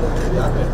Yeah.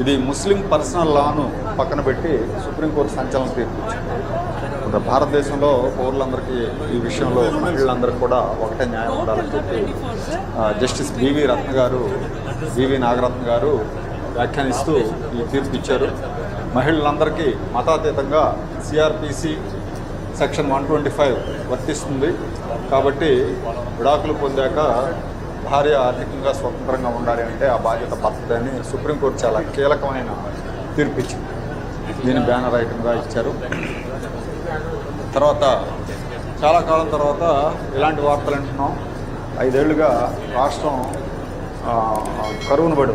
ఇది ముస్లిం personal లాను పక్కన పెట్టి సుప్రీంకోర్టు సంచలన తీర్పు ఇచ్చింది ఇప్పుడు భారతదేశంలో పౌరులందరికీ ఈ విషయంలో మహిళలందరికీ కూడా ఒకటే న్యాయం ఉండాలని చెప్పి జస్టిస్ బివి రత్న గారు బివి నాగరత్న గారు వ్యాఖ్యానిస్తూ ఈ తీర్పు ఇచ్చారు మహిళలందరికీ మతాతీతంగా CrPC section one twenty five వర్తిస్తుంది. కాబట్టి విడాకులు పొందాక భార్య ఆర్థికంగా స్వతంత్రంగా ఉండాలి అంటే ఆ బాధ్యత పడుతుందని సుప్రీంకోర్టు చాలా కీలకమైన తీర్పు ఇచ్చింది. దీని బ్యానర్ ఐటమ్గా ఇచ్చారు. తర్వాత చాలా కాలం తర్వాత ఇలాంటి వార్తలు వింటున్నాం ఐదేళ్ళుగా రాష్ట్రం కరువును పడి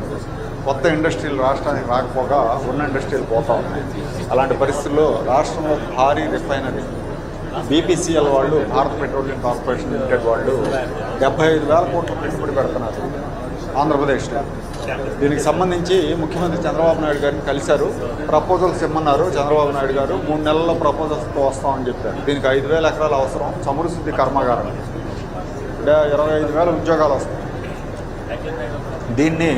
కొత్త ఇండస్ట్రీలు రాష్ట్రానికి రాకపోగా ఉన్న ఇండస్ట్రీలు పోతా ఉన్నాయి. అలాంటి పరిస్థితుల్లో రాష్ట్రంలో భారీ రిఫైనరీ బీపీసీఎల్ వాళ్ళు భారత్ పెట్రోలియం కార్పొరేషన్ లిమిటెడ్ వాళ్ళు డెబ్బై ఐదు వేల కోట్ల పెట్టుబడి పెడుతున్నారు ఆంధ్రప్రదేశ్లో. దీనికి సంబంధించి ముఖ్యమంత్రి చంద్రబాబు నాయుడు గారిని కలిశారు. ప్రపోజల్స్ ఇమ్మన్నారు చంద్రబాబు నాయుడు గారు. మూడు నెలల్లో ప్రపోజల్స్తో వస్తామని చెప్పారు. దీనికి ఐదు వేల ఎకరాలు అవసరం. చమురు శుద్ధి కర్మాగారం. ఇరవై ఐదు వేల ఉద్యోగాలు వస్తాయి. దీన్ని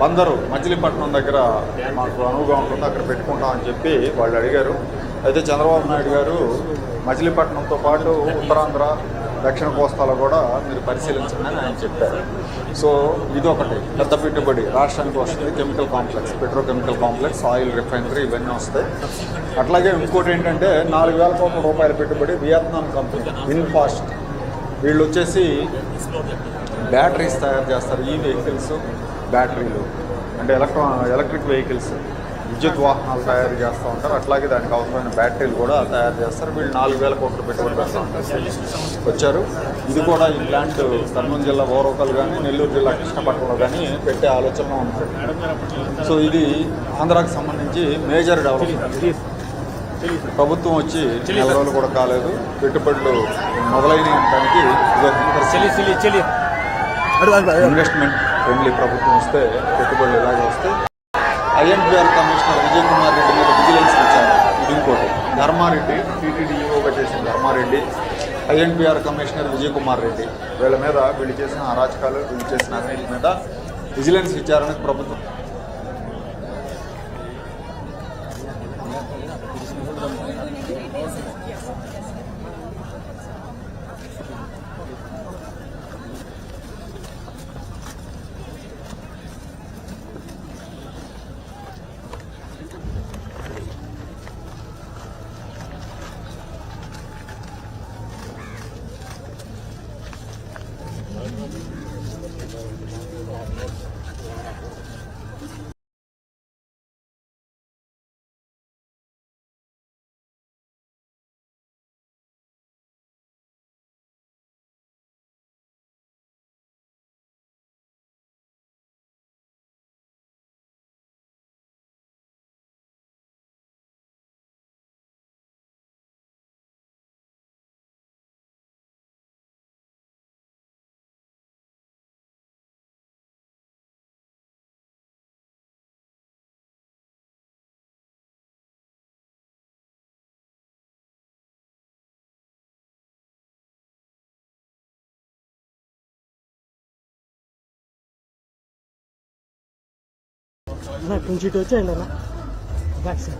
బందరు మచిలీపట్నం దగ్గర మాకు అనువుగా ఉంటుంది. అక్కడ పెట్టుకుంటామని చెప్పి వాళ్ళు అడిగారు. అయితే చంద్రబాబు నాయుడు గారు మచిలీపట్నంతో పాటు ఉత్తరాంధ్ర దక్షిణ కోస్తాలో కూడా మీరు పరిశీలించండి ఆయన చెప్పారు. సో ఇది ఒకటి పెద్ద పెట్టుబడి. రాష్ట్రానికి వస్తుంది. Chemical complex petrochemical complex oil refinery ఇవన్నీ వస్తాయి. అట్లాగే ఇంకోటి ఏంటంటే నాలుగు వేల కోట్ల రూపాయల పెట్టుబడి వియత్నాం కంపెనీ ఇన్ఫాస్ట్ వీళ్ళు వచ్చేసి బ్యాటరీస్ తయారు చేస్తారు. ఈ వెహికల్స్ బ్యాటరీలు. అంటే ఎలక్ట్రా ఎలక్ట్రిక్ వెహికల్స్. విద్యుత్ వాహనాలు తయారు చేస్తూ ఉంటారు. అట్లాగే దానికి అవసరమైన బ్యాటరీలు కూడా తయారు చేస్తారు. వీళ్ళు నాలుగు వేల కోట్లు పెట్టుబడి పెడతా ఉంటారు. వచ్చారు. ఇది కూడా ఈ ప్లాంట్ కర్నూలు జిల్లా ఓరోకల్ కానీ నెల్లూరు జిల్లా కృష్ణపట్నంలో కానీ పెట్టే ఆలోచనలో ఉంటుంది సో ఇది ఆంధ్రాకి సంబంధించి మేజర్ డెవలప్మెంట్. ప్రభుత్వం వచ్చి నెల రోజులు కూడా కాలేదు. పెట్టుబడులు మొదలైనవి అనడానికి ఇన్వెస్ట్మెంట్ ఫ్రెండ్లీ ప్రభుత్వం వస్తే పెట్టుబడులు ఇలాగే వస్తే ఐఎన్పిఆర్ కమిషనర్ విజయ్ కుమార్ రెడ్డి మీద విజిలెన్స్ ఇచ్చారు ఇది ఇంకోటి ధర్మారెడ్డి టీటీడీఈఓగా చేసిన ధర్మారెడ్డి ఐఎన్పిఆర్ కమిషనర్ విజయ్ కుమార్ రెడ్డి వీళ్ళ మీద వీళ్ళు చేసిన అరాచకాలు వీళ్ళు చేసిన అవినీతి మీద విజిలెన్స్ విచారణకు ప్రభుత్వం. Right, from Jito China. That's it.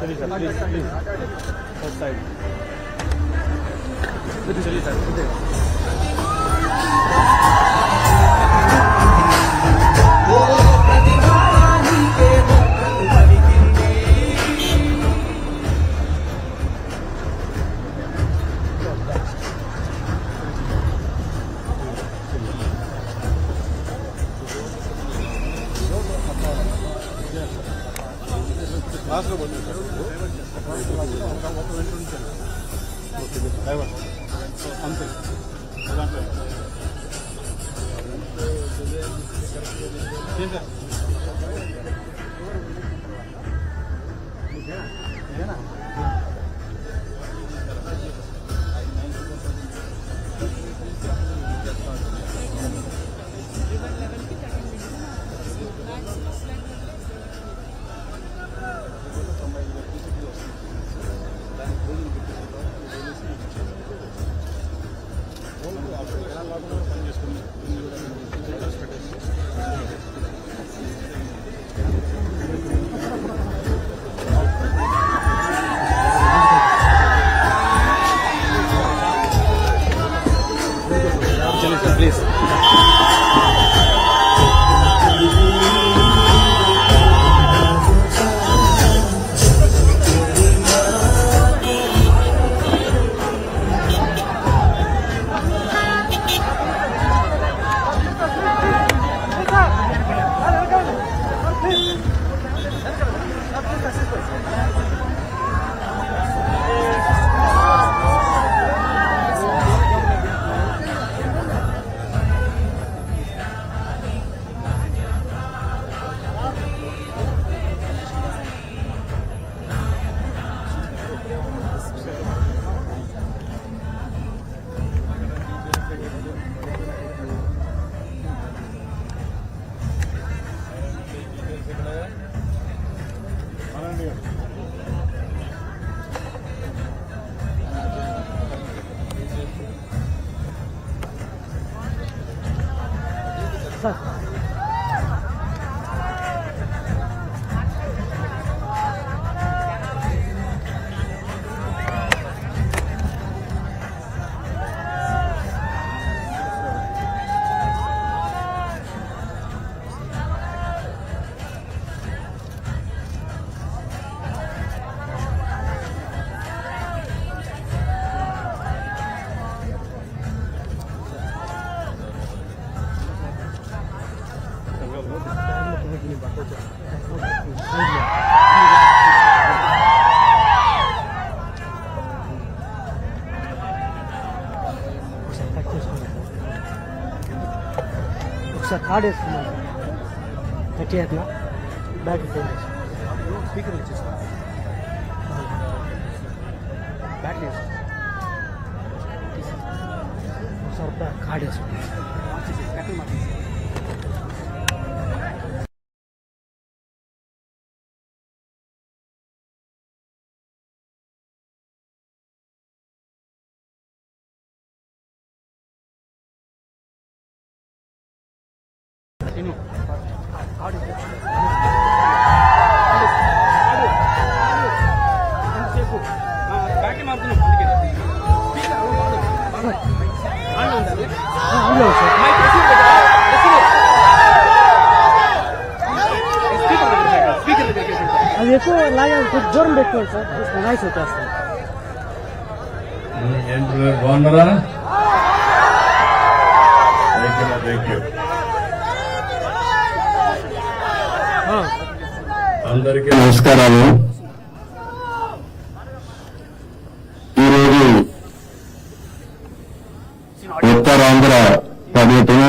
चलिए sir please please first side चलिए सर పనిచేసుకుని ఆడేస్తున్నారు వేసుకున్నాను కట్ చేయట్లా బ్యాటరీ ఫోన్ దగ్గర స్పీకర్ దగ్గర అది ఎక్కువ లాగా దూరం పెట్టుకోండి సార్. నాయిస్ వచ్చేస్తాను ఏంటి బాగున్నారా? థ్యాంక్ యూ థ్యాంక్ యూ అందరికీ నమస్కారాలు. ఈరోజు ఉత్తరాంధ్ర పర్యటన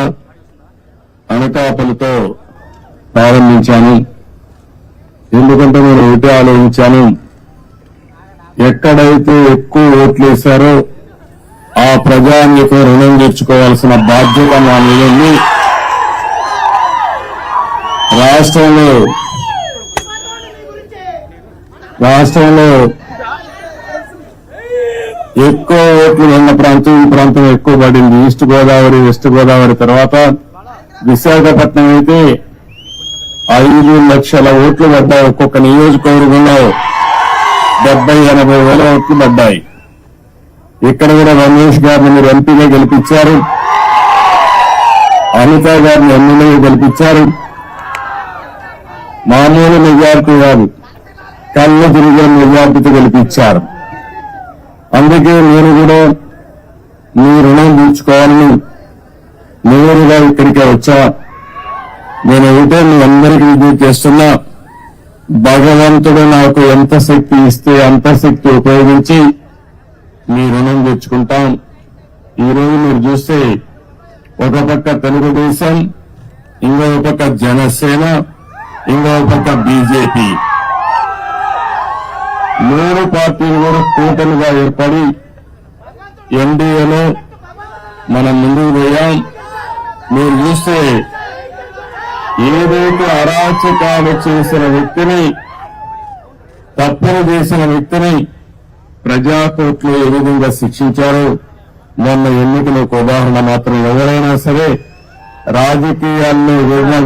అనకాపల్లితో ప్రారంభించాను. ఎందుకంటే నేను ఒకటే ఆలోచించాను ఎక్కడైతే ఎక్కువ ఓట్లు వేశారో ఆ ప్రజానికి రుణం తెచ్చుకోవాల్సిన బాధ్యత మా మీద రాష్ట్రంలో రాష్ట్రంలో ఎక్కువ ఓట్లు ఉన్న ప్రాంతం ఈ ప్రాంతం ఎక్కువ పడింది. ఈస్ట్ గోదావరి వెస్ట్ గోదావరి తర్వాత విశాఖపట్నం అయితే ఐదు లక్షల ఓట్లు పడ్డాయి. ఒక్కొక్క నియోజకవర్గంలో డెబ్బై ఎనభై వేల ఓట్లు పడ్డాయి. ఇక్కడ కూడా రమేష్ గారిని మీరు ఎంపీగా గెలిపించారు. అనిత గారిని ఎమ్మెల్యేగా గెలిపించారు. మామూలు మెజార్టీ కాదు. కళ్ళు తిరిగే మెజార్టీతో గెలిపించారు. అందుకే నేను కూడా మీ రుణం తీర్చుకోవాలని నేరుగా ఇక్కడికి వచ్చా. నేను ఒకటే మీ అందరికీ విజ్ఞప్తి చేస్తున్నా. భగవంతుడు నాకు ఎంత శక్తి ఇస్తే అంత శక్తి ఉపయోగించి మీ రుణం తెచ్చుకుంటాం. ఈ రోజు మీరు చూస్తే ఒక పక్క తెలుగుదేశం ఇంకో పక్క జనసేన ఇంకో పక్క బీజేపీ. మూడు పార్టీలు కూడా కూటమిగా ఏర్పడి ఎన్డీఏలో మనం ముందుకు పోయాం. మీరు చూస్తే ఏదైతే అరాచకాలు చేసిన వ్యక్తిని తప్పులు చేసిన వ్యక్తిని ప్రజాకోర్టులో ఏ విధంగా శిక్షించారో మొన్న ఎన్నికలకు ఉదాహరణ మాత్రం ఎవరైనా సరే రాజకీయాల్లో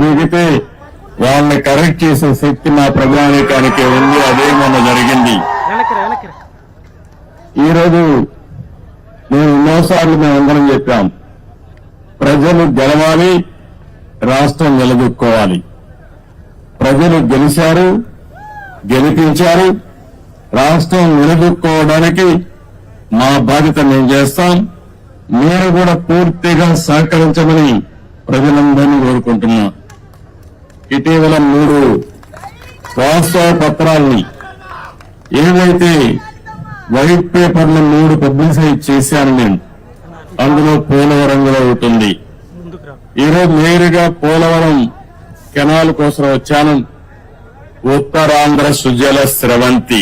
విడిగితే వాళ్ళని కరెక్ట్ చేసే శక్తి మా ప్రజానీకానికి ఉంది అదే మొన్న జరిగింది. ఈరోజు మేము ఎన్నోసార్లు మేమందరం చెప్పాం. ప్రజలు గెలవాలి రాష్ట్రం నిలదొక్కోవాలి. ప్రజలు గెలిచారు గెలిపించారు రాష్ట్రం నిలదొక్కోవడానికి మా బాధ్యత మేము చేస్తాం. మీరు కూడా పూర్తిగా సహకరించమని ప్రజలందరినీ కోరుకుంటున్నా. ఇటీవల మూడు వాస్తవ పత్రాల్ని ఏవైతే వైట్ పేపర్లు మూడు పబ్లిసైజ్ చేశాను నేను అందులో పోలవరం కూడా ఉంటుంది ఈరోజు నేరుగా పోలవరం కెనాల్ కోసం వచ్చాను. ఉత్తరాంధ్ర సుజల స్రవంతి.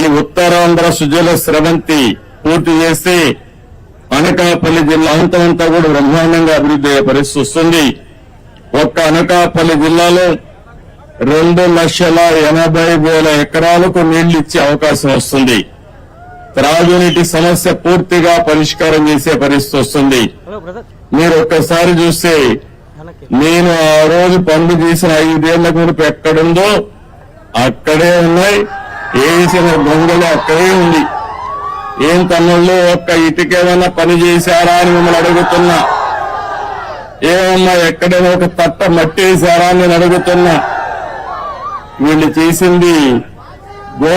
ఈ ఉత్తరాంధ్ర సుజల స్రవంతి పూర్తి చేస్తే అనకాపల్లి జిల్లా అంతమంతా కూడా బ్రహ్మాండంగా అభివృద్ధి అయ్యే పరిస్థితి వస్తుంది. ఒక్క అనకాపల్లి జిల్లాలో రెండు లక్షల ఎనభై వేల ఎకరాలకు నీళ్ళు ఇచ్చే అవకాశం వస్తుంది. త్రాగునీటి సమస్య పూర్తిగా పరిష్కారం చేసే పరిస్థితి వస్తుంది. మీరు ఒక్కసారి చూస్తే నేను ఆ రోజు పండు తీసిన ఐదేళ్ళ మునుపు ఎక్కడుందో అక్కడే ఉన్నాయి. వేసిన దొంగలు అక్కడే ఉంది. ఏం తమ్ముళ్ళు ఒక్క ఇటుకేమైనా పని చేశారా అని మిమ్మల్ని అడుగుతున్నా. ఏమన్నా ఎక్కడైనా ఒక తట్ట మట్టి వేశారా నేను అడుగుతున్నా. వీళ్ళు చేసింది గో